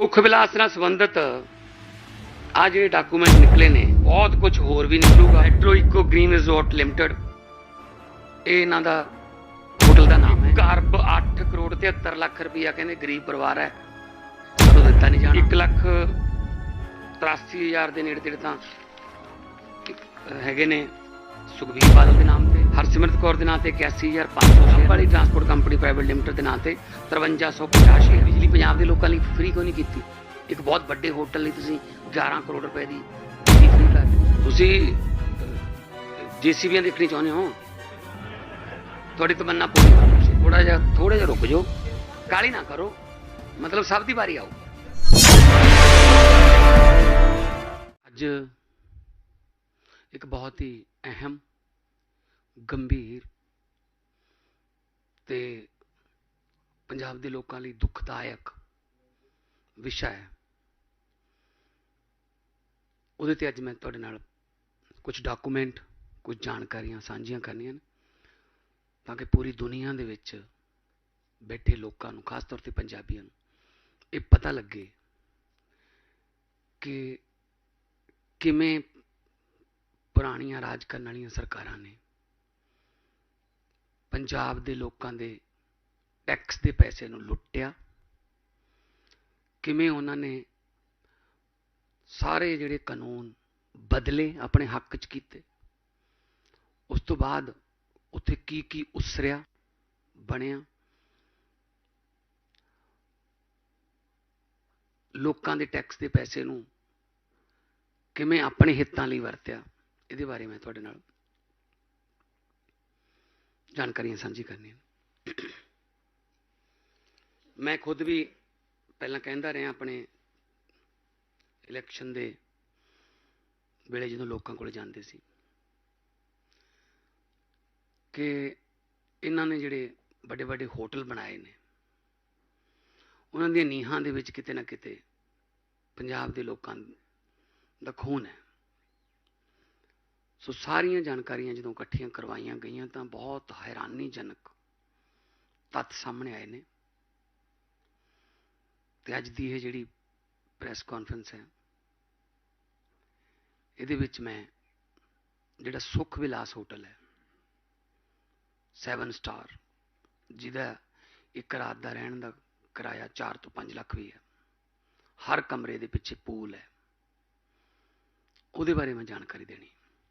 ਸੁਖ ਵਿਲਾਸ ਨਾਲ ਸੰਬੰਧਿਤ ਆ ਜਿਹੜੇ ਡਾਕੂਮੈਂਟ ਨਿਕਲੇ ਨੇ, ਬਹੁਤ ਕੁਝ ਹੋਰ ਵੀ ਨਿਕਲੂਗਾ। Metro Eco Green Resort Limited ਇਹ ਇਹਨਾਂ ਦਾ ਹੋਟਲ ਦਾ ਨਾਮ ਹੈ। ਕਰਬ 8 ਕਰੋੜ 73 ਲੱਖ ਰੁਪਈਆ ਕਹਿੰਦੇ ਗਰੀਬ ਪਰਿਵਾਰ ਹੈ। ਉਹ ਦਿੱਤਾ ਨਹੀਂ ਜਾਣਾ? 1 ਲੱਖ 83000 ਦੇ ਨੇੜੇ ਤੇੜੇ ਤਾਂ ਹੈਗੇ ਨੇ। ਸੁਖਬੀਰ ਬਾਦਲ ਦੇ ਨਾਮ ਤੇ। ਹਰਸਿਮਰਤ ਕੌਰ ਦੇ ਨਾਂ ਤੇ 81500 ਸ਼ੇਅਰ ਵਾਲੀ ਟਰਾਂਸਪੋਰਟ ਕੰਪਨੀ ਪ੍ਰਾਈਵੇਟ ਲਿਮਟਿਡ ਦੇ ਨਾਂ ਤੇ 5350 ਸ਼ੇਅਰ ਬਿਜਲੀ ਪੰਜਾਬ ਦੇ ਲੋਕਾਂ ਲਈ ਫ੍ਰੀ ਕਿਉਂ ਨਹੀਂ ਕੀਤੀ? ਇੱਕ ਬਹੁਤ ਵੱਡੇ ਹੋਟਲ ਲਈ ਤੁਸੀਂ 11 ਕਰੋੜ ਰੁਪਏ ਦੀ ਬਿਜਲੀ ਫ੍ਰੀ ਕਰ ਦਿੱਤੀ। ਤੁਸੀਂ ਜੀਸੀਬੀਆਂ ਦੇਖਣੀ ਚਾਹੁੰਦੇ ਹੋ? ਤੁਹਾਡੀ ਤਮੰਨਾ ਪੂਰੀ ਕਰੋ ਤੁਸੀਂ ਥੋੜਾ ਜਿਹਾ ਥੋੜਾ ਜਿਹਾ ਰੁਕ ਜਾਓ। ਕਾਲੀ ਨਾ ਕਰੋ। ਮਤਲਬ ਸਭ ਦੀ ਵਾਰੀ ਆਓ ਅੱਜ ਇੱਕ ਬਹੁਤ ਹੀ ਅਹਿਮ ਗੰਭੀਰ ਤੇ ਪੰਜਾਬ ਦੇ ਲੋਕਾਂ ਲਈ ਦੁਖਦਾਇਕ ਵਿਸ਼ਾ ਹੈ। ਉਹਦੇ ਤੇ ਅੱਜ ਮੈਂ ਤੁਹਾਡੇ ਨਾਲ ਕੁਝ ਡਾਕੂਮੈਂਟ ਕੁਝ ਜਾਣਕਾਰੀਆਂ ਸਾਂਝੀਆਂ ਕਰਨੀਆਂ ਨੇ, ਤਾਂ ਕਿ ਪੂਰੀ ਦੁਨੀਆ ਦੇ ਵਿੱਚ ਬੈਠੇ ਲੋਕਾਂ ਨੂੰ, ਖਾਸ ਤੌਰ ਤੇ ਪੰਜਾਬੀਆਂ ਨੂੰ, ਇਹ ਪਤਾ ਲੱਗੇ ਕਿ ਕਿਵੇਂ ਪੁਰਾਣੀਆਂ ਰਾਜ ਕਰਨ ਵਾਲੀਆਂ ਸਰਕਾਰਾਂ ਨੇ ਪੰਜਾਬ ਦੇ ਲੋਕਾਂ ਦੇ ਟੈਕਸ ਦੇ ਪੈਸੇ ਨੂੰ ਲੁੱਟਿਆ। ਕਿਵੇਂ ਉਹਨਾਂ ਨੇ ਸਾਰੇ ਜਿਹੜੇ ਕਾਨੂੰਨ ਬਦਲੇ ਆਪਣੇ ਹੱਕ 'ਚ ਕੀਤੇ। ਉਸ ਤੋਂ ਬਾਅਦ ਉੱਥੇ ਕੀ ਕੀ ਉਸਰਿਆ, ਬਣਿਆ। ਲੋਕਾਂ ਦੇ ਟੈਕਸ ਦੇ ਪੈਸੇ ਨੂੰ ਕਿਵੇਂ ਆਪਣੇ ਹਿੱਤਾਂ ਲਈ ਵਰਤਿਆ, ਇਹਦੇ ਬਾਰੇ ਮੈਂ ਤੁਹਾਡੇ ਨਾਲ ਜਾਣਕਾਰੀਆਂ ਸਾਂਝੀ ਕਰਨੀਆਂ ਮੈਂ ਖੁਦ ਵੀ ਪਹਿਲਾਂ ਕਹਿੰਦਾ ਰਿਹਾ ਆਪਣੇ ਇਲੈਕਸ਼ਨ ਦੇ ਵੇਲੇ ਜਦੋਂ ਲੋਕਾਂ ਕੋਲ ਜਾਂਦੇ ਸੀ ਕਿ ਇਹਨਾਂ ਨੇ ਜਿਹੜੇ ਵੱਡੇ ਵੱਡੇ ਹੋਟਲ ਬਣਾਏ ਨੇ, ਉਹਨਾਂ ਦੀਆਂ ਨੀਹਾਂ ਦੇ ਵਿੱਚ ਕਿਤੇ ਨਾ ਕਿਤੇ ਪੰਜਾਬ ਦੇ ਲੋਕਾਂ ਦਾ ਖੂਨ ਹੈ। ਸੋ ਸਾਰੀਆਂ ਜਾਣਕਾਰੀਆਂ ਜਦੋਂ ਇਕੱਠੀਆਂ ਕਰਵਾਈਆਂ ਗਈਆਂ ਤਾਂ ਬਹੁਤ ਹੈਰਾਨੀਜਨਕ ਤੱਥ ਸਾਹਮਣੇ ਆਏ ਨੇ। ਤੇ ਅੱਜ ਦੀ ਇਹ ਜਿਹੜੀ ਪ੍ਰੈਸ ਕਾਨਫਰੰਸ ਹੈ, ਇਹਦੇ ਵਿੱਚ ਮੈਂ ਜਿਹੜਾ ਸੁਖ ਵਿਲਾਸ ਹੋਟਲ ਹੈ 7 ਸਟਾਰ, ਜਿਹਦਾ ਇੱਕ ਰਾਤ ਦਾ ਰਹਿਣ ਦਾ ਕਿਰਾਇਆ 4 ਤੋਂ 5 ਲੱਖ ਵੀ ਹੈ, ਹਰ ਕਮਰੇ ਦੇ ਪਿੱਛੇ ਪੂਲ ਹੈ, ਉਹਦੇ ਬਾਰੇ ਮੈਂ ਜਾਣਕਾਰੀ ਦੇਣੀ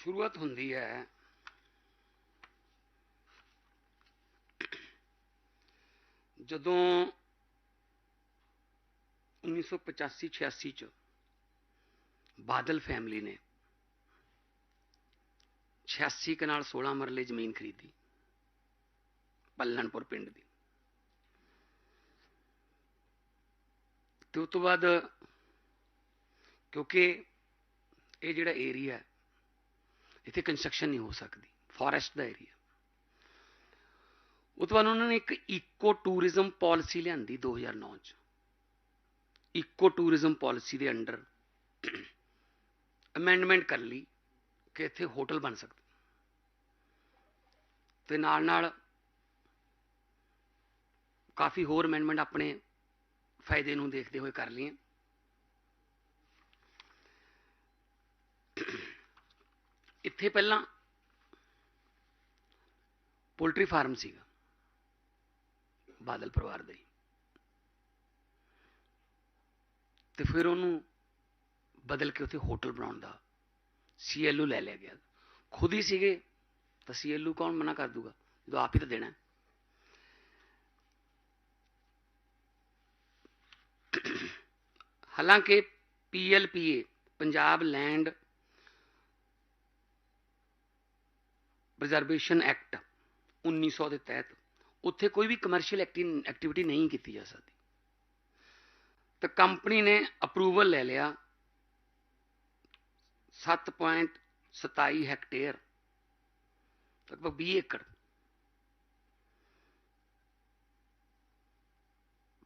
ਸ਼ੁਰੂਆਤ ਹੁੰਦੀ ਹੈ। ਜਦੋਂ 1985-86 ਚ ਬਾਦਲ ਫੈਮਿਲੀ ਨੇ 86 ਕਨਾਲ 16 ਮਰਲੇ ਜ਼ਮੀਨ ਖਰੀਦੀ, ਪੱਲਣਪੁਰ ਪਿੰਡ ਦੀ। ਤੇ ਉਸ ਤੋਂ ਬਾਅਦ ਕਿਉਂਕਿ ਇਹ ਜਿਹੜਾ ਏਰੀਆ ਇੱਥੇ ਕੰਸਟਰਕਸ਼ਨ ਨਹੀਂ ਹੋ ਸਕਦੀ ਫੋਰੈਸਟ ਦਾ ਏਰੀਆ ਉਹ ਤੋਂ ਬਾਅਦ ਉਹਨਾਂ ਨੇ ਇੱਕ ਇਕੋ ਟੂਰਿਜ਼ਮ ਪਾਲਿਸੀ ਲਿਆਂਦੀ 2009 ਚ। ਇਕੋ ਟੂਰਿਜ਼ਮ ਪਾਲਿਸੀ ਦੇ ਅੰਡਰ ਅਮੈਂਡਮੈਂਟ ਕਰ ਲਈ ਕਿ ਇੱਥੇ ਹੋਟਲ ਬਣ ਸਕਦੇ। ਤੇ ਨਾਲ ਨਾਲ ਕਾਫੀ ਹੋਰ ਅਮੈਂਡਮੈਂਟ ਆਪਣੇ ਫਾਇਦੇ ਨੂੰ ਦੇਖਦੇ ਹੋਏ ਕਰ ਲਈਆਂ। ਇੱਥੇ ਪਹਿਲਾਂ ਪੋਲਟਰੀ ਫਾਰਮ ਸੀਗਾ, ਬਾਦਲ ਪਰਿਵਾਰ ਦੇ ਹੀ। ਤੇ ਫਿਰ ਉਹਨੂੰ ਬਦਲ ਕੇ ਉੱਥੇ ਹੋਟਲ ਬਣਾਉਣ ਦਾ ਸੀਐਲਯੂ ਲੈ ਲਿਆ ਗਿਆ। ਖੁਦ ਹੀ ਸੀਗੇ, ਤਾਂ ਸੀਐਲਯੂ ਕੌਣ ਮਨਾ ਕਰ ਦੂਗਾ? ਜਦੋਂ ਆਪ ਹੀ ਤਾਂ ਦੇਣਾ ਹੈ। ਹਾਲਾਂਕਿ PLPA Punjab land preservation act 1900 ਦੇ ਤਹਿਤ ਉੱਥੇ ਕੋਈ ਵੀ ਕਮਰਸ਼ੀਅਲ ਐਕਟੀਵਿਟੀ ਨਹੀਂ ਕੀਤੀ ਜਾ ਸਕਦੀ। ਤਾਂ ਕੰਪਨੀ ਨੇ ਅਪਰੂਵਲ ਲੈ ਲਿਆ 7.27 ਹੈਕਟੇਅਰ ਲਗਭਗ 20 ਏਕੜ।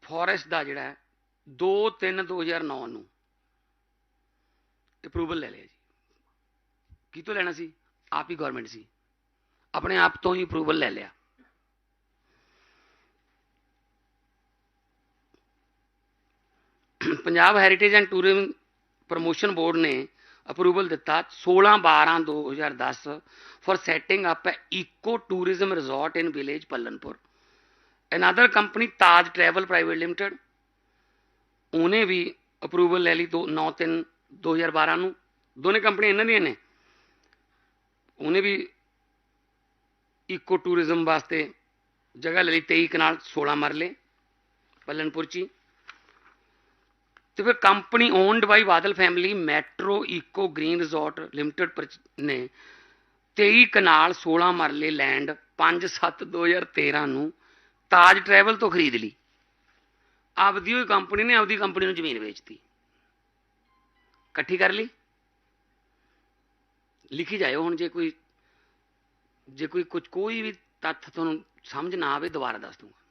ਫੋਰੈਸਟ ਦਾ ਜਿਹੜਾ ਹੈ 2 3 2009 ਨੂੰ ਅਪਰੂਵਲ ਲੈ ਲਿਆ ਜੀ। ਕੀ ਤੋਂ ਲੈਣਾ ਸੀ? ਆਪ ਹੀ ਗਵਰਨਮੈਂਟ ਸੀ। ਆਪਣੇ ਆਪ ਤੋਂ ਹੀ ਅਪਰੂਵਲ ਲੈ ਲਿਆ। Punjab heritage and tourism promotion board ਨੇ ਅਪਰੂਵਲ ਦਿੱਤਾ 16 12 2010 for setting up a eco tourism resort in village Pallanpur another company Taj travel private limited ਉਹਨੇ ਵੀ ਅਪਰੂਵਲ ਲੈ ਲਈ ਦੋ 9 3 2012 ਨੂੰ। ਦੋਨੇ ਕੰਪਨੀਆਂ ਇਹਨਾਂ ਦੀਆਂ ਨੇ। ਉਹਨੇ ਵੀ ਇਕੋ ਟੂਰਿਜ਼ਮ ਵਾਸਤੇ ਜਗ੍ਹਾ ਲੈ ਲਈ 23 ਕਨਾਲ 16 ਮਰਲੇ, ਪੱਲਨਪੁਰ ਚ ਹੀ। ਤੇ ਫਿਰ company owned by Badal family metro eco green resort limited ਨੇ 23 ਕਨਾਲ 16 ਮਰਲੇ ਲੈਂਡ 5 7 2013 ਨੂੰ ਤਾਜ ਟਰੈਵਲ ਤੋਂ ਖਰੀਦ ਲਈ। ਆਪਦੀ ਹੋਈ ਕੰਪਨੀ ਨੇ ਆਪਦੀ ਕੰਪਨੀ ਨੂੰ ਜ਼ਮੀਨ ਵੇਚਤੀ। ਇਕੱਠੀ ਕਰ ਲਈ। ਲਿਖੀ ਜਾਇਓ ਹੁਣ ਜੇ ਕੋਈ ਜੇ ਕੋਈ ਕੁਝ ਕੋਈ ਵੀ ਤੱਥ ਤੁਹਾਨੂੰ ਸਮਝ ਨਾ ਆਵੇ, ਦੁਬਾਰਾ ਦੱਸ ਦੂੰਗਾ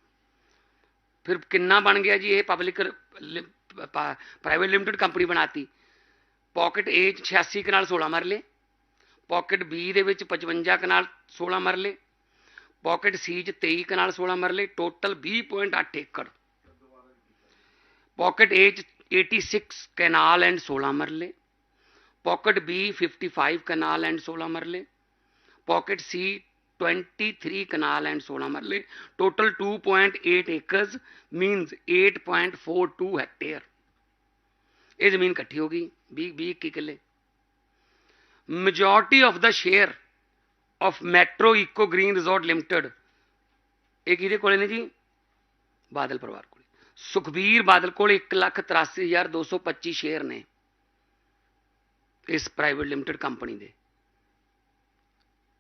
ਫਿਰ ਕਿੰਨਾ ਬਣ ਗਿਆ ਜੀ ਇਹ ਪਬਲਿਕ ਪ੍ਰਾਈਵੇਟ ਲਿਮਟਿਡ ਕੰਪਨੀ ਬਣਾਤੀ। ਪਾਕਟ A 'ਚ 86 ਕਨਾਲ 16 ਮਰਲੇ ਪਾਕਟ B ਦੇ ਵਿੱਚ 55 ਕਨਾਲ 16 ਮਰਲੇ ਪਾਕਟ C 'ਚ 23 ਕਨਾਲ 16 ਮਰਲੇ ਟੋਟਲ 20.8 ਏਕੜ। ਪਾਕਟ A 'ਚ 86 ਕਨਾਲ ਐਂਡ 16 ਮਰਲੇ ਪਾਕਟ B 55 ਕਨਾਲ ਐਂਡ 16 ਮਰਲੇ ਪਾਕਟ C 23 ਕਨਾਲ ਐਂਡ 16 ਮਰਲੇ ਟੋਟਲ 2.8 ਏਕਰਸ ਮੀਨਸ 8.42 ਹੈਕਟੇਅਰ ਇਹ ਜ਼ਮੀਨ ਇਕੱਠੀ ਹੋ ਗਈ 20 20 21 ਕਿੱਲੇ। Majority of the share of metro eco green resort limited ਇਹ ਕਿਹਦੇ ਕੋਲੇ ਨੇ ਜੀ? ਬਾਦਲ ਪਰਿਵਾਰ ਕੋਲੇ। ਸੁਖਬੀਰ ਬਾਦਲ ਕੋਲ 183225 ਸ਼ੇਅਰ ਨੇ ਇਸ ਪ੍ਰਾਈਵੇਟ ਲਿਮਟਿਡ ਕੰਪਨੀ ਦੇ।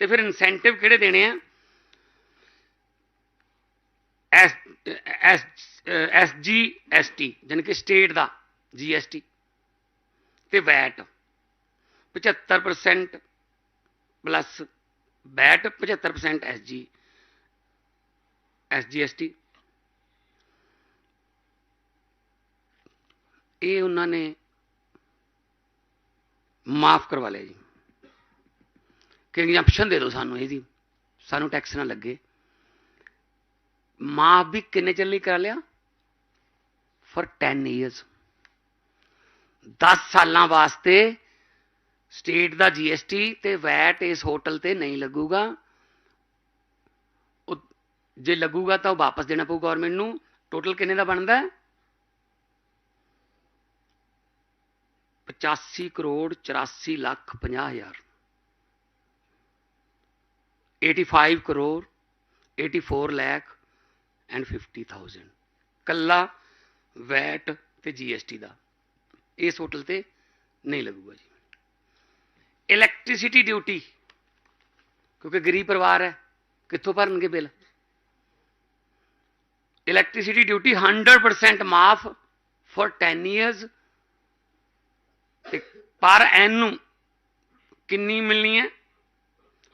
ਤੇ ਫਿਰ ਇਨਸੈਂਟਿਵ ਕਿਹੜੇ ਦੇਣੇ ਆ? S S S G S T ਜਾਣੀ ਕਿ ਸਟੇਟ ਦਾ ਜੀ ਐਸ ਟੀ ਤੇ VAT 75% plus VAT 75% S G S G S T ਇਹ ਉਹਨਾਂ ਨੇ ਮਾਫ ਕਰਵਾ ਲਿਆ ਜੀ। ਕਿ ਐਗਜ਼ੈਂਪਸ਼ਨ ਦੇ ਦਿਓ ਸਾਨੂੰ ਇਹਦੀ। ਸਾਨੂੰ ਟੈਕਸ ਨਾ ਲੱਗੇ। ਮਾਫ ਵੀ ਕਿੰਨੇ ਚਿਰ ਲਈ ਕਰ ਲਿਆ? ਫॉर 10 ਇਅਰਸ 10 ਸਾਲਾਂ ਵਾਸਤੇ ਸਟੇਟ ਦਾ ਜੀਐਸਟੀ ਤੇ ਵੈਟ ਇਸ ਹੋਟਲ ਤੇ ਨਹੀਂ ਲੱਗੂਗਾ। ਜੇ ਲੱਗੂਗਾ ਤਾਂ ਉਹ ਵਾਪਸ ਦੇਣਾ ਪਊ ਗਵਰਨਮੈਂਟ ਨੂੰ। ਟੋਟਲ ਕਿੰਨੇ ਦਾ ਬਣਦਾ? ਹੈ 85 ਕਰੋੜ 84 ਲੱਖ 50 ਹਜ਼ਾਰ। 85 ਕਰੋੜ 84 ਲੱਖ ਐਂਡ 50000 ਕੱਲਾ ਵੈਟ ਤੇ ਜੀਐਸਟੀ ਦਾ। ਇਸ ਹੋਟਲ ਤੇ ਨਹੀਂ ਲੱਗੂਗਾ ਜੀ। ਇਲੈਕਟ੍ਰਿਸਿਟੀ ਡਿਊਟੀ ਕਿਉਂਕਿ ਗਰੀਬ ਪਰਿਵਾਰ ਹੈ, ਕਿੱਥੋਂ ਭਰਨਗੇ ਬਿੱਲ? ਇਲੈਕਟ੍ਰਿਸਿਟੀ ਡਿਊਟੀ 100% ਮਾਫ ਫॉर 10 ਇਅਰਸ ਪਰ ਐਨ ਨੂੰ ਕਿੰਨੀ ਮਿਲਣੀ ਹੈ?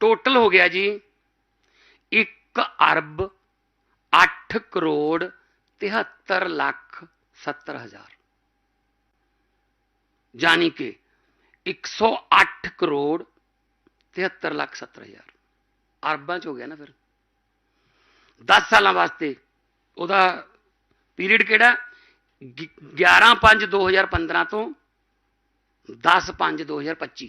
ਹਜ਼ਾਰ ਟੋਟਲ ਹੋ ਗਿਆ ਜੀ 1 ਅਰਬ 8 ਕਰੋੜ 73 ਲੱਖ 70 ਹਜ਼ਾਰ ਯਾਨੀ ਕਿ 108 ਕਰੋੜ 73 ਲੱਖ 70 ਹਜ਼ਾਰ ਅਰਬਾਂ ਚ ਹੋ ਗਿਆ ਨਾ ਫਿਰ 10 ਸਾਲਾਂ ਵਾਸਤੇ ਉਹਦਾ ਪੀਰੀਅਡ ਕਿਹੜਾ 11 5 2015 ਤੋਂ 10 5 2025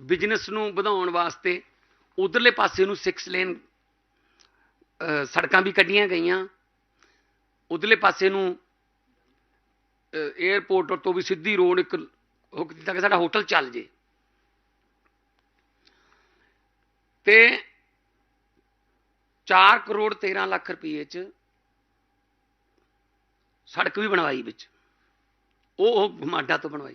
ਬਿਜ਼ਨਸ ਨੂੰ ਵਧਾਉਣ ਵਾਸਤੇ ਉਧਰਲੇ ਪਾਸੇ ਨੂੰ 6 ਲੇਨ ਸੜਕਾਂ ਵੀ ਕੱਢੀਆਂ ਗਈਆਂ। ਉਧਰਲੇ ਪਾਸੇ ਨੂੰ 에어ਪੋਰਟ ਤੋਂ ਵੀ ਸਿੱਧੀ ਰੋਡ ਇੱਕ ਹੁਕ ਦਿੱਤਾ ਕਿ ਸਾਡਾ ਹੋਟਲ ਚੱਲ ਜੇ। ਤੇ 4 ਕਰੋੜ 13 ਲੱਖ ਰੁਪਏ ਚ ਸੜਕ ਵੀ ਬਣਵਾਈ ਵਿੱਚ। ਉਹ ਉਹ ਮਾਡਾ ਤੋਂ ਬਣਵਾਈ।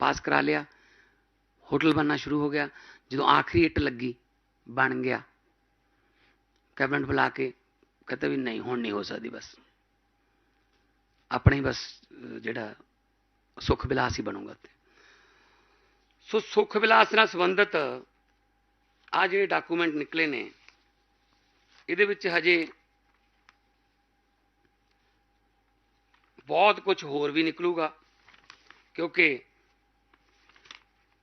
ਪਾਸ ਕਰਾ ਲਿਆ ਹੋਟਲ ਬਣਨਾ ਸ਼ੁਰੂ ਹੋ ਗਿਆ ਜਦੋਂ ਆਖਰੀ ਇੱਟ ਲੱਗੀ ਬਣ ਗਿਆ ਕੈਬਨਿਟ ਬੁਲਾ ਕੇ ਕਹਿੰਦੇ ਵੀ ਨਹੀਂ ਹੁਣ ਨਹੀਂ ਹੋ ਸਕਦੀ ਬਸ ਆਪਣੇ ਹੀ ਬਸ ਜਿਹੜਾ ਸੁਖ ਵਿਲਾਸ ਹੀ ਬਣੂਗਾ ਤੇ ਸੋ ਸੁਖ ਵਿਲਾਸ ਨਾਲ ਸੰਬੰਧਿਤ ਆ ਜਿਹੜੇ ਡਾਕੂਮੈਂਟ ਨਿਕਲੇ ਨੇ ਇਹਦੇ ਵਿੱਚ ਹਜੇ ਬਹੁਤ ਕੁਝ ਹੋਰ ਵੀ ਨਿਕਲੂਗਾ ਕਿਉਂਕਿ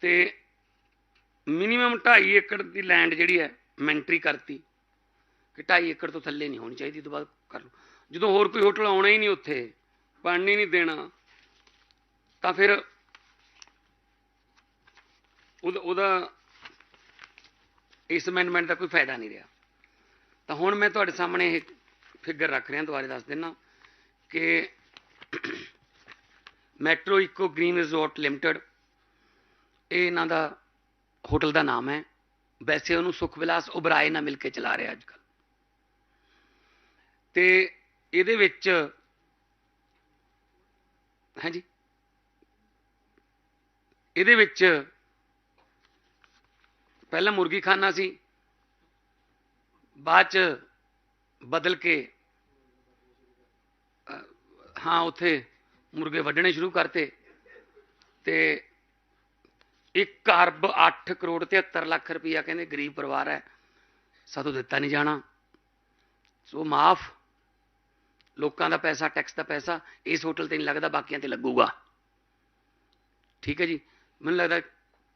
ਤੇ ਮਿਨੀਮਮ 2.5 ਏਕੜ ਦੀ ਲੈਂਡ ਜਿਹੜੀ ਹੈ ਮੈਂਟਰੀ ਕਰਤੀ ਕਿ 2.5 ਏਕੜ ਤੋਂ ਥੱਲੇ ਨਹੀਂ ਹੋਣੀ ਚਾਹੀਦੀ ਤੋਂ ਬਾਅਦ ਕਰ ਲਓ। ਜਦੋਂ ਹੋਰ ਕੋਈ ਹੋਟਲ ਆਉਣਾ ਹੀ ਨਹੀਂ ਉੱਥੇ ਪਾਣੀ ਨਹੀਂ ਦੇਣਾ, ਤਾਂ ਫਿਰ ਉਹਦਾ ਉਹਦਾ ਇਸ ਅਮੈਂਡਮੈਂਟ ਦਾ ਕੋਈ ਫਾਇਦਾ ਨਹੀਂ ਰਿਹਾ। ਤਾਂ ਹੁਣ ਮੈਂ ਤੁਹਾਡੇ ਸਾਹਮਣੇ ਇਹ ਫਿਗਰ ਰੱਖ ਰਿਹਾ, ਦੁਬਾਰੇ ਦੱਸ ਦਿੰਨਾ ਕਿ ਮੈਟਰੋ ਇਕੋ ਗ੍ਰੀਨ ਰਿਜ਼ੋਰਟ ਲਿਮਟਿਡ ਇਹ ਇਹਨਾਂ ਦਾ ਹੋਟਲ ਦਾ ਨਾਮ ਹੈ। ਵੈਸੇ ਉਹਨੂੰ ਸੁਖ ਵਿਲਾਸ ਉਬਰਾਏ ਨਾਲ ਮਿਲ ਕੇ ਚਲਾ ਰਿਹਾ ਅੱਜ ਕੱਲ ਤੇ ਇਹਦੇ ਵਿੱਚ ਹਾਂਜੀ। ਇਹਦੇ ਵਿੱਚ ਪਹਿਲਾਂ ਮੁਰਗੀ ਖਾਨਾ ਸੀ, ਬਾਅਦ ਚ ਬਦਲ ਕੇ ਹਾਂ, ਉੱਥੇ ਮੁਰਗੇ ਵੱਢਣੇ ਸ਼ੁਰੂ ਕਰਤੇ। ਤੇ 1 ਅਰਬ 8 ਕਰੋੜ 73 ਲੱਖ ਰੁਪਈਆ ਕਹਿੰਦੇ ਗਰੀਬ ਪਰਿਵਾਰ ਹੈ। ਸਾਤੋਂ ਦਿੱਤਾ ਨਹੀਂ ਜਾਣਾ। ਸੋ ਮਾਫ। ਲੋਕਾਂ ਦਾ ਪੈਸਾ, ਟੈਕਸ ਦਾ ਪੈਸਾ, ਇਸ ਹੋਟਲ ਤੇ ਨਹੀਂ ਲੱਗਦਾ, ਬਾਕੀਆਂ ਤੇ ਲੱਗੂਗਾ। ਠੀਕ ਹੈ ਜੀ। ਮੈਨੂੰ ਲੱਗਦਾ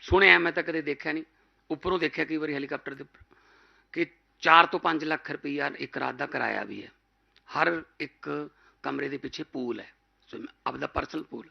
ਸੁਣਿਆ ਮੈਂ ਤਾਂ ਕਦੇ ਦੇਖਿਆ ਨਹੀਂ। ਉੱਪਰੋਂ ਦੇਖਿਆ ਕਈ ਵਾਰੀ ਹੈਲੀਕਾਪਟਰ ਦੇ ਕਿ 4 ਤੋਂ 5 ਲੱਖ ਰੁਪਈਆ ਇੱਕ ਰਾਤ ਦਾ ਕਿਰਾਇਆ ਵੀ ਹੈ। ਹਰ ਇੱਕ ਕਮਰੇ ਦੇ ਪਿੱਛੇ ਪੂਲ ਹੈ। ਸੋ ਆਪਦਾ ਪਰਸਨਲ ਪੂਲ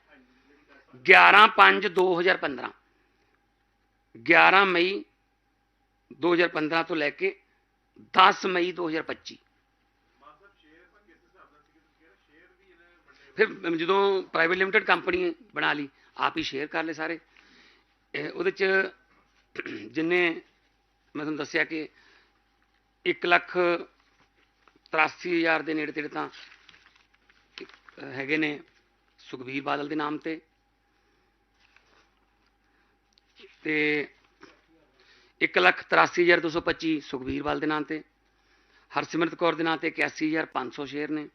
11 5 2015 11 ਮਈ 2015 ਤੋਂ ਲੈ ਕੇ 10 ਮਈ 2025 ਫਿਰ ਜਦੋਂ ਪ੍ਰਾਈਵੇਟ ਲਿਮਟਿਡ ਕੰਪਨੀ ਬਣਾ ਲਈ, ਆਪ ਹੀ ਸ਼ੇਅਰ ਕਰ ਲਏ ਸਾਰੇ। ਉਹਦੇ ਚ ਜਿੰਨੇ ਮੈਂ ਤੁਹਾਨੂੰ ਦੱਸਿਆ ਕਿ 1 ਲੱਖ 83 ਹਜ਼ਾਰ ਦੇ ਨੇੜੇ ਤੇੜੇ ਤਾਂ ਹੈਗੇ ਨੇ ਸੁਖਬੀਰ ਬਾਦਲ ਦੇ ਨਾਮ ਤੇ। ਤੇ 1 ਲੱਖ 83 ਹਜ਼ਾਰ 225 ਸੁਖਬੀਰ ਬਾਦਲ ਦੇ ਨਾਂ ਤੇ, ਹਰਸਿਮਰਤ ਕੌਰ ਦੇ ਨਾਂ ਤੇ 81500 ਸ਼ੇਅਰ ਨੇ,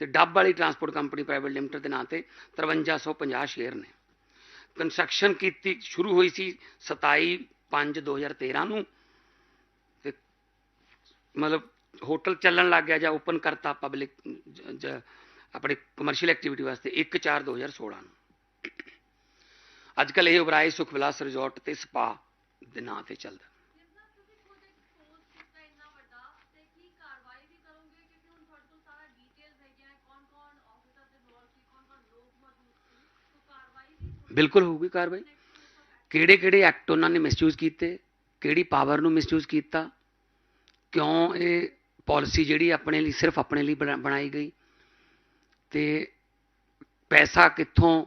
ਤੇ ਡੱਬ ਵਾਲੀ ਟਰਾਂਸਪੋਰਟ ਕੰਪਨੀ ਪ੍ਰਾਈਵੇਟ ਲਿਮਟਿਡ ਦੇ ਨਾਂ ਤੇ 5350 ਸ਼ੇਅਰ ਨੇ। ਕੰਸਟਰਕਸ਼ਨ ਕੀਤੀ, ਸ਼ੁਰੂ ਹੋਈ ਸੀ 27 5 2013 ਨੂੰ, ਤੇ ਮਤਲਬ ਹੋਟਲ ਚੱਲਣ ਲੱਗ ਗਿਆ ਜਾਂ ਓਪਨ ਕਰਤਾ ਪਬਲਿਕ ਆਪਣੇ ਕਮਰਸ਼ੀਅਲ ਐਕਟੀਵਿਟੀ ਵਾਸਤੇ 1 4 2016 ਨੂੰ। ਅੱਜ ਕੱਲ ਇਹ ਉਬਰਾਏ ਸੁਖ ਵਿਲਾਸ ਰਿਜ਼ੋਰਟ ਤੇ ਸਪਾ ਦੇ ਨਾਂ ਤੇ ਚੱਲਦਾ। ਬਿਲਕੁਲ ਹੋਊਗੀ ਕਾਰਵਾਈ। ਕਿਹੜੇ ਕਿਹੜੇ ਐਕਟ ਉਹਨਾਂ ਨੇ ਮਿਸਯੂਜ਼ ਕੀਤੇ ਕਿਹੜੀ ਪਾਵਰ ਨੂੰ ਮਿਸਯੂਜ਼ ਕੀਤਾ ਕਿਉਂ ਇਹ ਪਾਲਿਸੀ ਜਿਹੜੀ ਆਪਣੇ ਲਈ ਸਿਰਫ ਆਪਣੇ ਲਈ ਬਣਾ- ਬਣਾਈ ਗਈ ਤੇ ਪੈਸਾ ਕਿੱਥੋਂ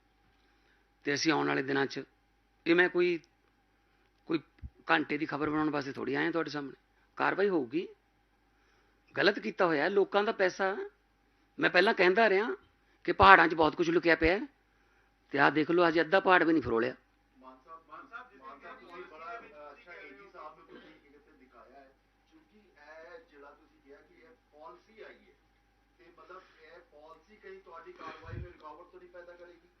ਤੇ ਅਸੀਂ ਆਉਣ ਵਾਲੇ ਦਿਨਾਂ 'ਚ ਇਹ ਮੈਂ ਕੋਈ ਕੋਈ ਘੰਟੇ ਦੀ ਖਬਰ ਬਣਾਉਣ ਵਾਸਤੇ ਥੋੜੀ ਆਇਆ ਤੁਹਾਡੇ ਸਾਹਮਣੇ। ਕਾਰਵਾਈ ਹੋਊਗੀ। ਗਲਤ ਕੀਤਾ ਹੋਇਆ ਲੋਕਾਂ ਦਾ ਪੈਸਾ, ਮੈਂ ਪਹਿਲਾਂ ਕਹਿੰਦਾ ਰਿਹਾ ਕਿ ਪਹਾੜਾਂ 'ਚ ਬਹੁਤ ਕੁਝ ਲੁਕਿਆ ਪਿਆ ਹੈ ਤੇ ਆਹ ਦੇਖ ਲਓ ਅੱਜ ਅੱਧਾ ਪਹਾੜ ਵੀ ਨਹੀਂ ਫਰੋਲਿਆ। ਪਾਲਿਸੀ ਆਈ ਹੈ। ਤੇ ਮਤਲਬ ਇਹ ਪਾਲਿਸੀ ਕहीं ਤੁਹਾਡੀ ਕਾਰਵਾਈ ਨੂੰ ਰੁਕਾਵਟ ਤੋਂ ਨਹੀਂ ਪੈਦਾ ਕਰੇਗੀ।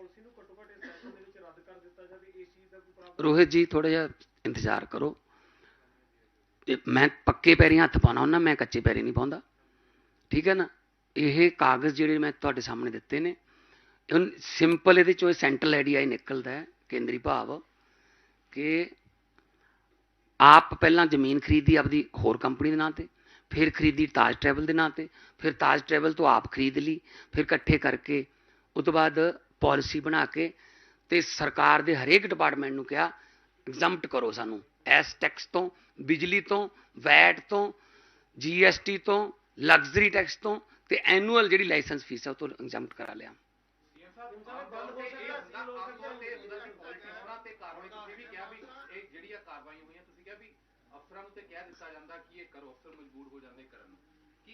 ਪਾਲਿਸੀ ਨੂੰ ਘੱਟੋ ਘੱਟ ਇਸ ਸੈਸ਼ਨ ਦੇ ਵਿੱਚ ਰੱਦ ਕਰ ਦਿੱਤਾ ਜਾਵੇ, ਇਸ ਚੀਜ਼ ਦਾ ਕੋਈ ਪ੍ਰਾਵਧਾਨ ਰੋਹਿਤ ਜੀ ਥੋੜਾ ਜਿਹਾ ਇੰਤਜ਼ਾਰ ਕਰੋ। ਮੈਂ ਪੱਕੇ ਪੈਰੀਂ ਹੱਥ ਪਾਉਣਾ ਹੁੰਦਾ, ਮੈਂ ਕੱਚੇ ਪੈਰੀ ਨਹੀਂ ਪਾਉਂਦਾ। ਠੀਕ ਹੈ ਨਾ? ਇਹ ਕਾਗਜ਼ ਜਿਹੜੇ ਮੈਂ ਤੁਹਾਡੇ ਸਾਹਮਣੇ ਦਿੱਤੇ ਨੇ, ਹੁਣ ਸਿੰਪਲ ਇਹਦੇ ਚੋਂ ਸੈਂਟਰਲ ਆਈਡੀਆ ਹੀ ਨਿਕਲਦਾ ਹੈ, ਕੇਂਦਰੀ ਭਾਵ, ਕਿ ਆਪ ਪਹਿਲਾਂ ਜ਼ਮੀਨ ਖਰੀਦੀ ਆਪਦੀ ਹੋਰ ਕੰਪਨੀ ਦੇ ਨਾਂ ਤੇ, ਫਿਰ ਖਰੀਦੀ ਤਾਜ ਟਰੈਵਲ ਦੇ ਨਾਂ ਤੇ, ਫਿਰ ਤਾਜ ਟਰੈਵਲ ਤੋਂ ਆਪ ਖਰੀਦ ਲਈ, ਫਿਰ ਇਕੱਠੇ ਕਰਕੇ ਉਸ ਤੋਂ ਬਾਅਦ ਪਾਲਿਸੀ ਬਣਾ ਕੇ ਤੇ ਸਰਕਾਰ ਦੇ ਹਰੇਕ ਡਿਪਾਰਟਮੈਂਟ ਨੂੰ ਕਿਹਾ ਐਗਜ਼ੈਂਪਟ ਕਰੋ ਸਾਨੂੰ। ਐਸ ਟੈਕਸ ਤੋਂ, ਬਿਜਲੀ ਤੋਂ, ਵੈਟ ਤੋਂ ਜੀਐਸਟੀ ਤੋਂ ਲਗਜ਼ਰੀ ਟੈਕਸ ਤੋਂ ਤੇ ਐਨੂਅਲ ਜਿਹੜੀ ਲਾਇਸੈਂਸ ਫੀਸ ਹੈ ਉਹ ਤੋਂ ਐਗਜ਼ੈਂਪਟ ਕਰਾ ਲਿਆ। ਸਾਹਿਬ ਹੋ ਅਫਸਰਾਂ ਨੂੰ ਤੇ ਕਹਿ ਦਿੱਤਾ ਜਾਂਦਾ ਕਿ ਇਹ ਕਰੋ, ਅਫਸਰ ਮਜਬੂਰ ਹੋ ਜਾਂਦੇ ਕਰਨ। ਨੂੰ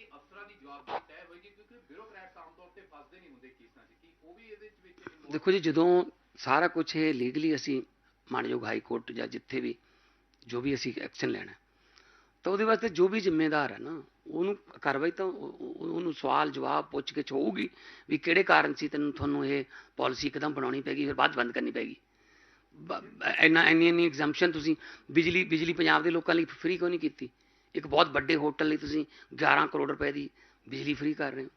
ਕੀ ਅਫਸਰਾਂ ਦੀ ਜਵਾਬਦੇਹੀ ਤੈਅ ਹੋਏਗੀ ਕਿਉਂਕਿ ਬਿਊਰੋਕਰੈਟਸ ਆਮ ਤੌਰ ਤੇ ਫਸਦੇ ਨਹੀਂ ਹੁੰਦੇ ਕੇਸਾਂ 'ਚ। ਕੀ ਉਹ ਵੀ ਇਹਦੇ ਵਿੱਚ ਦੇਖੋ ਜੀ, ਜਦੋਂ ਸਾਰਾ ਕੁਝ ਇਹ ਲੀਗਲੀ ਅਸੀਂ ਮਾਨਯੋਗ ਹਾਈ ਕੋਰਟ ਜਾਂ ਜਿੱਥੇ ਵੀ, ਜੋ ਵੀ ਅਸੀਂ ਐਕਸ਼ਨ ਲੈਣਾ, ਤਾਂ ਉਹਦੇ ਵਾਸਤੇ ਜੋ ਵੀ ਜ਼ਿੰਮੇਦਾਰ ਹੈ ਨਾ, ਉਹਨੂੰ ਕਾਰਵਾਈ ਤਾਂ ਉਹਨੂੰ ਸਵਾਲ ਜਵਾਬ ਪੁੱਛ ਕੇ ਹੋਊਗੀ ਵੀ ਕਿਹੜੇ ਕਾਰਨ ਸੀ ਤੈਨੂੰ ਤੁਹਾਨੂੰ ਇਹ ਪਾਲਿਸੀ ਇੱਕਦਮ ਬਣਾਉਣੀ ਪੈਗੀ ਫਿਰ ਬਾਅਦ ਬੰਦ ਕਰਨੀ ਪੈਗੀ ਇੰਨਾ, ਇੰਨੀ ਇੰਨੀ ਐਗਜ਼ੈਂਪਸ਼ਨ ਤੁਸੀਂ ਬਿਜਲੀ ਬਿਜਲੀ ਪੰਜਾਬ ਦੇ ਲੋਕਾਂ ਲਈ ਫ੍ਰੀ ਕਿਉਂ ਨਹੀਂ ਕੀਤੀ? ਇੱਕ ਬਹੁਤ ਵੱਡੇ ਹੋਟਲ ਲਈ ਤੁਸੀਂ 11 ਕਰੋੜ ਰੁਪਏ ਦੀ ਬਿਜਲੀ ਫ੍ਰੀ ਕਰ ਰਹੇ ਹੋ।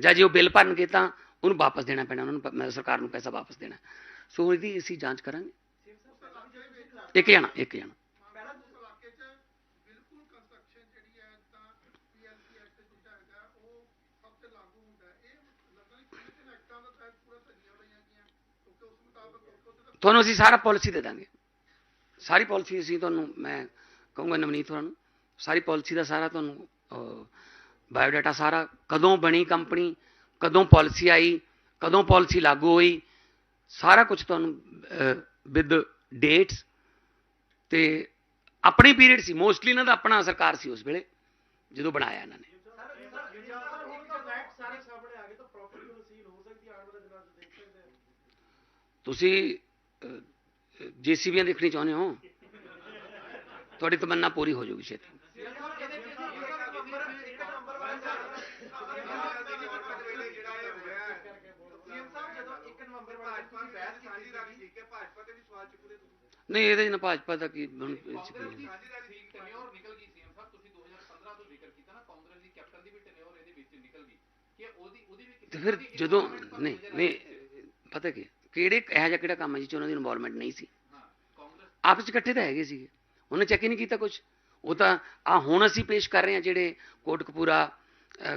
ਜਾਂ ਜੇ ਉਹ ਬਿੱਲ ਭਰਨਗੇ ਤਾਂ ਉਹਨੂੰ ਵਾਪਸ ਦੇਣਾ ਪੈਣਾ ਉਹਨਾਂ ਨੂੰ ਸਰਕਾਰ ਨੂੰ ਪੈਸਾ ਵਾਪਸ ਦੇਣਾ। ਸੋ ਇਹਦੀ ਅਸੀਂ ਜਾਂਚ ਕਰਾਂਗੇ। ਇੱਕ ਜਣਾ ਇੱਕ ਜਣਾ। ਤੁਹਾਨੂੰ ਅਸੀਂ ਸਾਰਾ ਪਾਲਿਸੀ ਦੇ ਦਾਂਗੇ। ਸਾਰੀ ਪਾਲਿਸੀ ਅਸੀਂ ਤੁਹਾਨੂੰ ਮੈਂ ਕਹੂੰਗਾ ਨਵਨੀਤ ਹੋਰਾਂ ਨੂੰ ਸਾਰੀ ਪਾਲਿਸੀ ਦਾ ਸਾਰਾ ਤੁਹਾਨੂੰ ਬਾਇਓਡਾਟਾ ਸਾਰਾ ਕਦੋਂ ਬਣੀ ਕੰਪਨੀ, ਕਦੋਂ ਪਾਲਿਸੀ ਆਈ, ਕਦੋਂ ਪਾਲਿਸੀ ਲਾਗੂ ਹੋਈ, ਸਾਰਾ ਕੁਝ ਤੁਹਾਨੂੰ ਵਿਦ ਡੇਟਸ ਤੇ ਆਪਣੀ ਪੀਰੀਅਡ ਸੀ ਮੋਸਟਲੀ ਇਹਨਾਂ ਦਾ ਆਪਣਾ ਸਰਕਾਰ ਸੀ ਉਸ ਵੇਲੇ, ਜਦੋਂ ਬਣਾਇਆ ਇਹਨਾਂ ਨੇ। ਸਾਰੇ ਸਾਹਮਣੇ ਆ ਗਏ ਤੁਸੀਂ ਜੀਸੀਬੀਆਂ ਦੇਖਣੀ ਚਾਹੁੰਦੇ ਹੋ? ਤੁਹਾਡੀ ਤਮੰਨਾ ਪੂਰੀ ਹੋ ਜਾਊਗੀ ਛੇਤੀ। ਨਹੀਂ, ਇਹਦੇ 'ਚ ਨਾ ਭਾਜਪਾ ਦਾ ਕੀ ਹੁਣ ਇਹ ਹੈ। ਟੈਨਿਓਰ ਨਿਕਲ ਗਈ ਸੀਐਮ ਸਾਹਿਬ ਤੁਸੀਂ 2015 ਤੋਂ ਜ਼ਿਕਰ ਕੀਤਾ ਨਾ ਕਾਂਗਰਸ ਦੀ ਕੈਪਟਨ ਦੀ ਵੀ ਟੈਨਿਓਰ ਇਹਦੇ ਵਿੱਚ ਨਿਕਲ ਗਈ ਕਿ ਉਹਦੀ ਉਹਦੀ ਵੀ ਤੇ ਫਿਰ ਜਦੋਂ ਨਹੀਂ ਨਹੀਂ, ਪਤਾ ਕੀ, ਕਿਹੜੇ ਇਹੋ ਜਿਹਾ ਕਿਹੜਾ ਕੰਮ ਹੈ ਜਿਸ 'ਚ ਉਹਨਾਂ ਦੀ ਇਨਵੋਲਵਮੈਂਟ ਨਹੀਂ ਸੀ? ਆਪਸ 'ਚ ਇਕੱਠੇ ਤਾਂ ਹੈਗੇ ਸੀਗੇ। ਉਹਨੇ ਚੈੱਕ ਹੀ ਨਹੀਂ ਕੀਤਾ ਕੁਝ ਉਹ ਤਾਂ ਆ ਹੁਣ ਅਸੀਂ ਪੇਸ਼ ਕਰ ਰਹੇ ਹਾਂ ਜਿਹੜੇ ਕੋਟਕਪੂਰਾ ਅ,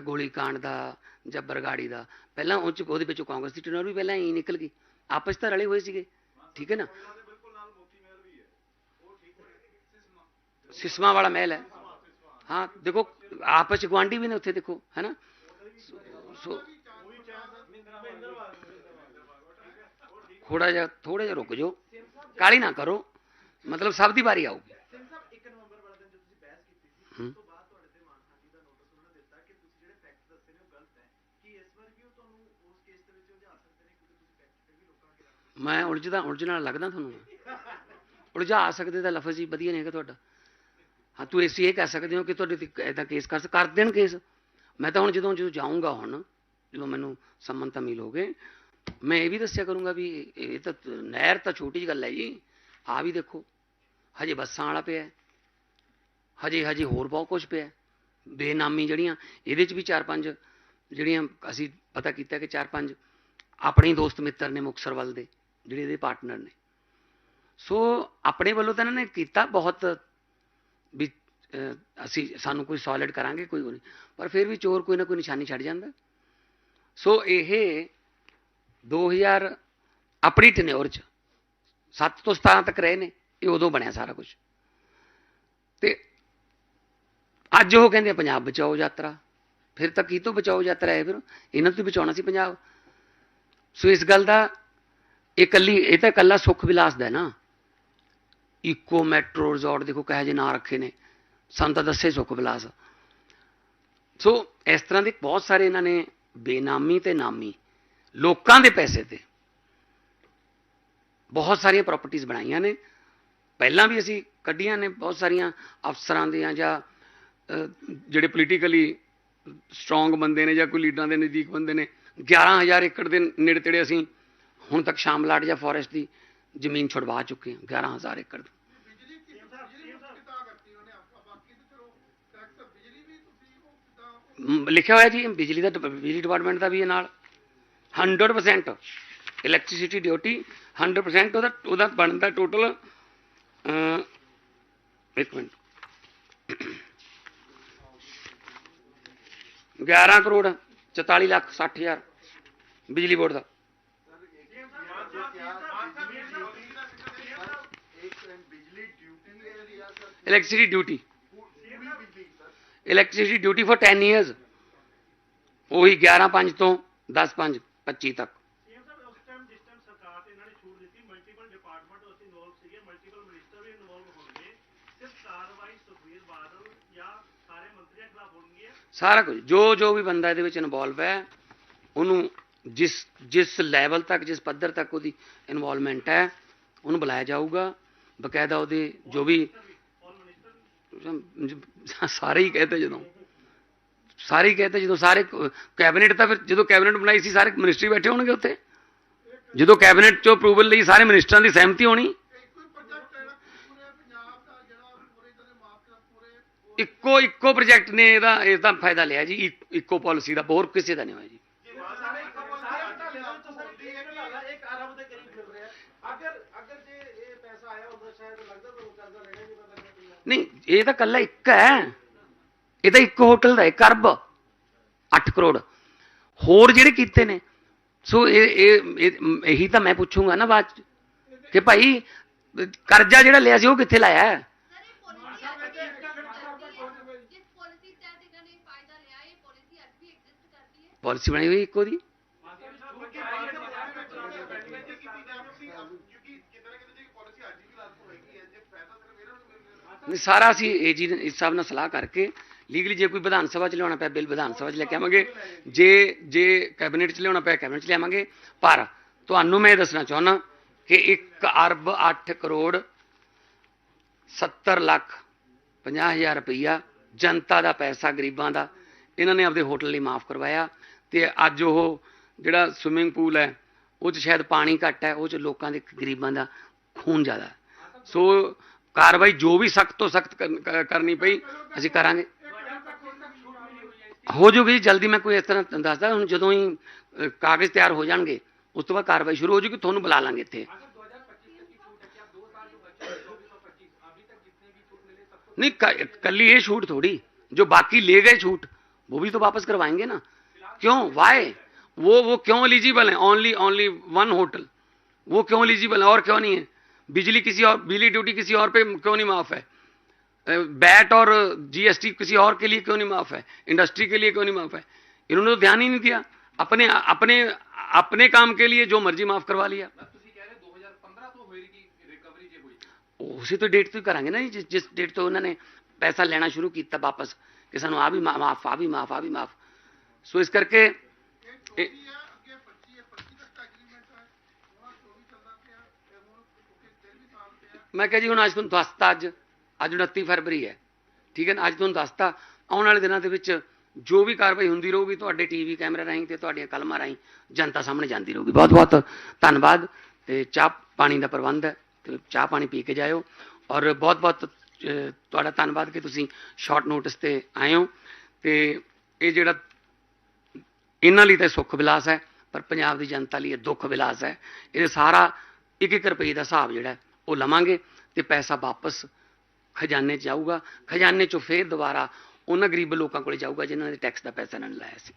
ਦਾ ਜਾਂ ਬਰਗਾੜੀ ਦਾ। ਪਹਿਲਾਂ ਉਹ 'ਚ ਉਹਦੇ ਵਿੱਚੋਂ ਕਾਂਗਰਸ ਦੀ ਟਨਰ ਵੀ ਪਹਿਲਾਂ ਹੀ ਨਿਕਲ ਗਈ। ਆਪਸ 'ਚ ਤਾਂ ਰਲੇ ਹੋਏ ਸੀਗੇ। ਠੀਕ ਹੈ ਨਾ? ਸਿਸਮਾ ਵਾਲਾ ਮਹਿਲ ਹੈ। ਹਾਂ ਦੇਖੋ ਆਪਸ 'ਚ ਗੁਆਂਢੀ ਵੀ ਨੇ ਉੱਥੇ ਦੇਖੋ ਹੈ ਨਾ? ਸੋ ਥੋੜਾ ਜਿਹਾ ਥੋੜਾ ਜਿਹਾ ਰੁਕ ਜਾਓ। ਕਾਲੀ ਨਾ ਕਰੋ। ਮਤਲਬ ਸਭ ਦੀ ਵਾਰੀ ਆਊਗੀ ਸਿੰਘ ਸਾਹਿਬ 1 ਨਵੰਬਰ ਵਾਲੇ ਦਿਨ ਜਦੋਂ ਤੁਸੀਂ ਬਹਿਸ ਕੀਤੀ ਸੀ ਹੂੰ। ਉਸ ਤੋਂ ਬਾਅਦ ਤੁਹਾਡੇ ਤੇ ਮਾਨਹਾਨੀ ਦਾ ਨੋਟਿਸ ਉਹਨਾਂ ਨੇ ਦਿੱਤਾ ਕਿ ਤੁਸੀਂ ਜਿਹੜੇ ਫੈਕਟ ਦੱਸੇ ਨੇ ਉਹ ਗਲਤ ਹੈ ਕਿ ਇਸ ਵਾਰ ਵੀ ਉਹ ਤੁਹਾਨੂੰ ਉਸ ਕੇਸ ਦੇ ਵਿੱਚ ਉਲਝਾ ਸਕਦੇ ਨੇ ਕਿਉਂਕਿ ਤੁਸੀਂ ਫੈਕਟ ਤੇ ਵੀ ਲੋਕਾਂ ਅੱਗੇ ਰੱਖ ਮੈਂ ਉਲਝਦਾ, ਉਲਝਣ ਨਾਲ ਲੱਗਦਾ ਤੁਹਾਨੂੰ। ਉਲਝਾ ਸਕਦੇ ਤਾਂ ਲਫ਼ਜ਼ ਹੀ ਵਧੀਆ ਨਹੀਂ ਹੈਗਾ ਤੁਹਾਡਾ। ਹਾਂ, ਤੂੰ ਇਸ ਇਹ ਕਹਿ ਸਕਦੇ ਹੋ ਕਿ ਤੁਹਾਡੇ ਤੇ ਐਦਾਂ ਕੇਸ ਕਰ ਕਰ ਦੇਣ ਕੇਸ। ਮੈਂ ਤਾਂ ਹੁਣ ਜਦੋਂ ਜਦੋਂ ਜਾਊਂਗਾ ਹੁਣ, ਜਦੋਂ ਮੈਨੂੰ ਸੰਮਨ ਤਾਂ ਮਿਲ ਹੋਗੇ, ਮੈਂ ਇਹ ਵੀ ਦੱਸਿਆ ਕਰੂੰਗਾ ਵੀ ਇਹ ਤਾਂ ਨਹਿਰ ਤਾਂ ਛੋਟੀ ਜਿਹੀ ਗੱਲ ਹੈ ਜੀ। ਆ ਵੀ ਦੇਖੋ, ਹਜੇ ਬੱਸਾਂ ਵਾਲਾ ਪਿਆ ਹਜੇ ਹਜੇ ਹੋਰ ਬਹੁਤ ਕੁਝ ਪਿਆ ਬੇਨਾਮੀ ਜਿਹੜੀਆਂ, ਇਹਦੇ ਚ ਵੀ ਚਾਰ ਪੰਜ ਜਿਹੜੀਆਂ ਅਸੀਂ ਪਤਾ ਕੀਤਾ ਕਿ ਚਾਰ ਪੰਜ ਆਪਣੇ ਦੋਸਤ ਮਿੱਤਰ ਨੇ ਮੁਕਤਸਰ ਵੱਲ ਦੇ। ਜਿਹੜੇ ਇਹਦੇ ਪਾਰਟਨਰ ਨੇ। ਸੋ ਆਪਣੇ ਵੱਲੋਂ ਤਾਂ ਇਹਨਾਂ ਨੇ ਕੀਤਾ ਬਹੁਤ ਵੀ ਅਸੀਂ, ਸਾਨੂੰ ਕੋਈ ਸੋਲਿਡ ਕਰਾਂਗੇ, ਕੋਈ ਉਹ ਨਹੀਂ। ਪਰ ਫਿਰ ਵੀ ਚੋਰ ਕੋਈ ਨਾ ਕੋਈ ਨਿਸ਼ਾਨੀ ਛੱਡ ਜਾਂਦਾ। ਸੋ ਇਹ 2000 ਆਪਣੀ ਟਨਿਓਰ ਚ। 7 ਤੋਂ 17 ਤੱਕ ਰਹੇ ਨੇ। ਇਹ ਉਦੋਂ ਬਣਿਆ ਸਾਰਾ ਕੁਝ ਤੇ ਅੱਜ ਉਹ ਕਹਿੰਦੇ ਪੰਜਾਬ ਬਚਾਓ ਯਾਤਰਾ। ਫਿਰ ਤਾਂ ਕੀ ਤੋਂ ਬਚਾਓ ਯਾਤਰਾ ਹੈ ਫਿਰ? ਇਹਨਾਂ ਤੋਂ ਹੀ ਬਚਾਉਣਾ ਸੀ ਪੰਜਾਬ। ਸੋ ਇਸ ਗੱਲ ਦਾ ਇਹ ਇਕੱਲੀ ਇਹ ਤਾਂ ਇਕੱਲਾ ਸੁੱਖ ਵਿਲਾਸ ਦਾ ਨਾ। ਇਕੋ ਮੈਟਰੋ ਰਿਜ਼ੋਰਟ ਦੇਖੋ ਕਹੇ ਜੇ ਨਾਂ ਰੱਖੇ ਨੇ। ਸਾਨੂੰ ਤਾਂ ਦੱਸੇ ਸੁੱਖ ਵਿਲਾਸ। ਸੋ ਇਸ ਤਰ੍ਹਾਂ ਦੇ ਬਹੁਤ ਸਾਰੇ ਇਹਨਾਂ ਨੇ ਬੇਨਾਮੀ ਤੇ ਨਾਮੀ, ਲੋਕਾਂ ਦੇ ਪੈਸੇ ਤੇ ਬਹੁਤ ਸਾਰੀਆਂ ਪ੍ਰਾਪਰਟੀਆਂ ਬਣਾਈਆਂ ਨੇ। ਪਹਿਲਾਂ ਵੀ ਅਸੀਂ ਕੱਢੀਆਂ ਨੇ ਬਹੁਤ ਸਾਰੀਆਂ ਅਫਸਰਾਂ ਦੀਆਂ ਜਾਂ ਜਿਹੜੇ ਪੋਲੀਟੀਕਲੀ ਸਟਰੋਂਗ ਬੰਦੇ ਨੇ ਜਾਂ ਕੋਈ ਲੀਡਰਾਂ ਦੇ ਨਜ਼ਦੀਕ ਬੰਦੇ ਨੇ। 11000 ਏਕੜ ਦੇ ਨੇੜੇ ਤੇੜੇ ਅਸੀਂ ਹੁਣ ਤੱਕ ਸ਼ਾਮਲਾਟ ਜਾਂ ਫੋਰੈਸਟ ਦੀ ਜ਼ਮੀਨ ਛੁਡਵਾ ਚੁੱਕੇ ਹਾਂ 11000 ਏਕੜ ਦੀ ਲਿਖਿਆ ਹੋਇਆ ਜੀ ਬਿਜਲੀ ਦਾ ਬਿਜਲੀ ਡਿਪਾਰਟਮੈਂਟ ਦਾ ਵੀ ਹੈ ਨਾਲ। 100% ਇਲੈਕਟ੍ਰਿਸਿਟੀ ਡਿਊਟੀ 100% ਉਹਦਾ ਉਹਦਾ ਬਣਦਾ ਟੋਟਲ ਇੱਕ ਮਿੰਟ। 11 ਕਰੋੜ 44 ਲੱਖ 60 ਹਜ਼ਾਰ ਬਿਜਲੀ ਬੋਰਡ ਦਾ ਇੱਕ ਬਿਜਲੀ duty electricity duty electricity duty for 10 years ਉਹੀ 11 5 ਤੋਂ 10 5 25 ਤੱਕ। ਸਾਰਾ ਕੁਝ ਜੋ ਜੋ ਵੀ ਬੰਦਾ ਇਹਦੇ ਵਿੱਚ ਇਨਵੋਲਵ ਹੈ ਉਹਨੂੰ ਜਿਸ ਜਿਸ ਲੈਵਲ ਤੱਕ ਜਿਸ ਪੱਧਰ ਤੱਕ ਉਹਦੀ ਇਨਵੋਲਵਮੈਂਟ ਹੈ ਉਹਨੂੰ ਬੁਲਾਇਆ ਜਾਊਗਾ। ਬਕਾਇਦਾ ਉਹਦੇ ਜੋ ਵੀ ਸਾਰੇ ਹੀ ਕਹਤੇ ਜਦੋਂ। ਸਾਰੇ ਹੀ ਕਹਤੇ ਜਦੋਂ, ਸਾਰੇ ਕੈਬਨਿਟ ਤਾਂ ਫਿਰ ਜਦੋਂ ਕੈਬਨਿਟ ਬਣਾਈ ਸੀ, ਸਾਰੇ ਮਿਨਿਸਟਰੀ ਬੈਠੇ ਹੋਣਗੇ ਉੱਥੇ। ਜਦੋਂ ਕੈਬਨਿਟ ਚੋਂ ਅਪਰੂਵਲ ਲਈ ਸਾਰੇ ਮਿਨਿਸਟਰਾਂ ਦੀ ਸਹਿਮਤੀ ਹੋਣੀ। ਇੱਕੋ ਇੱਕੋ ਪ੍ਰੋਜੈਕਟ ਨੇ ਇਹਦਾ ਇਸ ਦਾ ਫਾਇਦਾ ਲਿਆ ਜੀ ਇੱਕੋ ਪਾਲਿਸੀ ਦਾ, ਹੋਰ ਕਿਸੇ ਦਾ ਨਹੀਂ ਹੋਇਆ ਜੀ। ਅਗਰ ਅਗਰ ਜੇ ਇਹ ਪੈਸਾ ਆਇਆ ਹੁੰਦਾ ਸ਼ਾਇਦ ਲੱਗਦਾ ਤਾਂ ਕਰਜ਼ਾ ਲੈਣਾ ਨਹੀਂ, ਪਤਾ ਨਹੀਂ ਇਹ ਤਾਂ ਕੱਲਾ ਇੱਕ ਹੈ। ਇਹ ਤਾਂ ਇੱਕ ਹੋਟਲ ਦਾ ਇੱਕ ਅਰਬ 8 ਕਰੋੜ। ਹੋਰ ਜਿਹੜੇ ਕੀਤੇ ਨੇ ਸੋ ਇਹ ਇਹ ਇਹ- ਤਾਂ ਮੈਂ ਪੁੱਛੂੰਗਾ ਨਾ ਬਾਅਦ ਚ ਕਿ ਭਾਈ ਕਰਜ਼ਾ ਜਿਹੜਾ ਲਿਆ ਸੀ ਉਹ ਕਿੱਥੇ ਲਾਇਆ ਹੈ? ਪਾਲਿਸੀ ਅੱਜ ਵੀ ਐਗਜ਼ਿਸਟ ਕਰਦੀ ਹੈ ਜਿਸ ਪਾਲਿਸੀ ਤਹਿਤ ਇਹਨਾਂ ਨੇ ਫਾਇਦਾ ਲਿਆ ਇਹ ਪਾਲਿਸੀ ਅੱਜ ਵੀ ਐਗਜ਼ਿਸਟ ਕਰਦੀ ਹੈ ਪਾਲਿਸੀ ਬਣੀ ਹੋਈ ਇੱਕੋ ਦੀ ਕਿਉਂਕਿ ਕਿਤੇ ਨਾ ਕਿਤੇ ਜੇ ਪਾਲਿਸੀ ਅੱਜ ਵੀ ਲਾਗੂ ਹੋਏਗੀ ਹੈ ਜੇ ਫਾਇਦਾ ਸਿਰਫ ਇਹਨਾਂ ਨੂੰ ਸਾਰਾ ਅਸੀਂ ਏਜੀ ਇਸ ਹਿਸਾਬ ਨਾਲ ਸਲਾਹ ਕਰਕੇ ਲੀਗਲੀ ਜੇ ਕੋਈ ਵਿਧਾਨ ਸਭਾ ਚ ਲਿਆਉਣਾ ਪਿਆ, ਬਿੱਲ ਵਿਧਾਨ ਸਭਾ ਚ ਲੈ ਕੇ ਆਵਾਂਗੇ, ਜੇ ਜੇ ਕੈਬਨਿਟ ਚ ਲਿਆਉਣਾ ਪਿਆ ਕੈਬਨਿਟ ਚ ਲਿਆਵਾਂਗੇ ਪਰ ਤੁਹਾਨੂੰ ਮੈਂ ਇਹ ਦੱਸਣਾ ਚਾਹੁੰਦਾ ਕਿ 1 ਅਰਬ 8 ਕਰੋੜ 70 ਲੱਖ 50 ਹਜ਼ਾਰ ਰੁਪਈਆ ਜਨਤਾ ਦਾ ਪੈਸਾ ਗਰੀਬਾਂ ਦਾ, ਇਹਨਾਂ ਨੇ ਆਪਦੇ ਹੋਟਲ ਲਈ ਮਾਫ ਕਰਵਾਇਆ ਤੇ ਅੱਜ ਉਹ ਜਿਹੜਾ ਸਵਿਮਿੰਗ ਪੂਲ ਹੈ, ਉਹ 'ਚ ਸ਼ਾਇਦ ਪਾਣੀ ਘੱਟ ਹੈ, ਉਹ 'ਚ ਲੋਕਾਂ ਦੇ, ਗਰੀਬਾਂ ਦਾ ਖੂਨ ਜ਼ਿਆਦਾ ਸੋ ਸੋ ਕਾਰਵਾਈ ਜੋ ਵੀ ਸਖਤ ਤੋਂ ਸਖਤ ਕਰਨੀ ਪਈ ਅਸੀਂ ਕਰਾਂਗੇ ਹੋ ਜੂਗੀ ਜੀ, ਜਲਦੀ ਮੈਂ ਕੋਈ ਇਸ ਤਰ੍ਹਾਂ ਤੁਹਾਨੂੰ ਦੱਸਦਾ ਹੁਣ ਜਦੋਂ ਹੀ ਅ, ਕਾਗਜ਼ ਤਿਆਰ ਹੋ ਜਾਣਗੇ ਉਸ ਤੋਂ ਬਾਅਦ ਕਾਰਵਾਈ ਸ਼ੁਰੂ ਹੋ ਜੂਗੀ ਤੁਹਾਨੂੰ ਬੁਲਾ ਲਾਂਗੇ ਇੱਥੇ नहीं क- कल्ली ये छूट थोड़ी जो बाकी ले गए छूट वो भी तो वापस करवाएंगे ना क्यों वाई वो वो क्यों एलिजिबल है ओनली ओनली वन होटल वो क्यों एलिजिबल है और क्यों नहीं है बिजली किसी और बिजली ड्यूटी किसी और पे क्यों नहीं माफ़ है? बैट और जीएसटी किसी और के लिए क्यों नहीं माफ़ है? इंडस्ट्री के लिए क्यों नहीं माफ़ है? इन्होंने तो ध्यान ही नहीं दिया। अपने अपने अपने काम के लिए जो मर्ज़ी माफ़ करवा लिया। तो उसी तो डेट तो करेंगे ना जिस जिस डेट तो उन्होंने पैसा लेना शुरू किया वापस किसानों आ भी माफ़ आ भी माफ़ आ भी माफ़। सो इस करके ਮੈਂ ਕਿਹਾ ਜੀ, ਹੁਣ ਅੱਜ ਤੁਹਾਨੂੰ ਦੱਸਤਾ ਅੱਜ। ਅੱਜ 29 ਫਰਵਰੀ ਹੈ। ਠੀਕ ਹੈ ਨਾ? ਅੱਜ ਤੁਹਾਨੂੰ ਦੱਸਤਾ। ਆਉਣ ਵਾਲੇ ਦਿਨਾਂ ਦੇ ਵਿੱਚ ਜੋ ਵੀ ਕਾਰਵਾਈ ਹੁੰਦੀ ਰਹੂਗੀ, ਤੁਹਾਡੇ ਟੀਵੀ ਕੈਮਰੇ ਰਾਹੀਂ ਤੇ ਤੁਹਾਡੀਆਂ ਕਲਮਾਂ ਰਾਹੀਂ ਜਨਤਾ ਸਾਹਮਣੇ ਜਾਂਦੀ ਰਹੂਗੀ। ਬਹੁਤ ਬਹੁਤ ਧੰਨਵਾਦ। ਤੇ ਚਾਹ ਪਾਣੀ ਦਾ ਪ੍ਰਬੰਧ ਹੈ। ਤੇ ਚਾਹ ਪਾਣੀ ਪੀ ਕੇ ਜਾਇਓ। ਔਰ ਬਹੁਤ ਬਹੁਤ ਤੁਹਾਡਾ ਧੰਨਵਾਦ ਕਿ ਤੁਸੀਂ ਸ਼ਾਰਟ ਨੋਟਿਸ ਤੇ ਆਏ ਹੋ। ਤੇ ਇਹ ਜਿਹੜਾ ਇਹਨਾਂ ਲਈ ਤਾਂ ਸੁੱਖ ਵਿਲਾਸ ਹੈ, ਪਰ ਪੰਜਾਬ ਦੀ ਜਨਤਾ ਲਈ ਇਹ ਦੁੱਖ ਵਿਲਾਸ ਹੈ। ਇਹ ਸਾਰਾ ਇੱਕ ਇੱਕ ਰੁਪਏ ਦਾ ਹਿਸਾਬ ਜਿਹੜਾ ਉਹ ਲਵਾਂਗੇ ਤੇ ਪੈਸਾ ਵਾਪਸ ਖਜ਼ਾਨੇ 'ਚ ਜਾਊਗਾ। ਖਜ਼ਾਨੇ 'ਚੋਂ ਫੇਰ ਦੁਬਾਰਾ ਉਹਨਾਂ ਗਰੀਬ ਲੋਕਾਂ ਕੋਲ ਜਾਊਗਾ ਜਿਨ੍ਹਾਂ ਨੇ ਟੈਕਸ ਦਾ ਪੈਸਾ ਇਹਨਾਂ ਨੇ ਲਾਇਆ ਸੀ।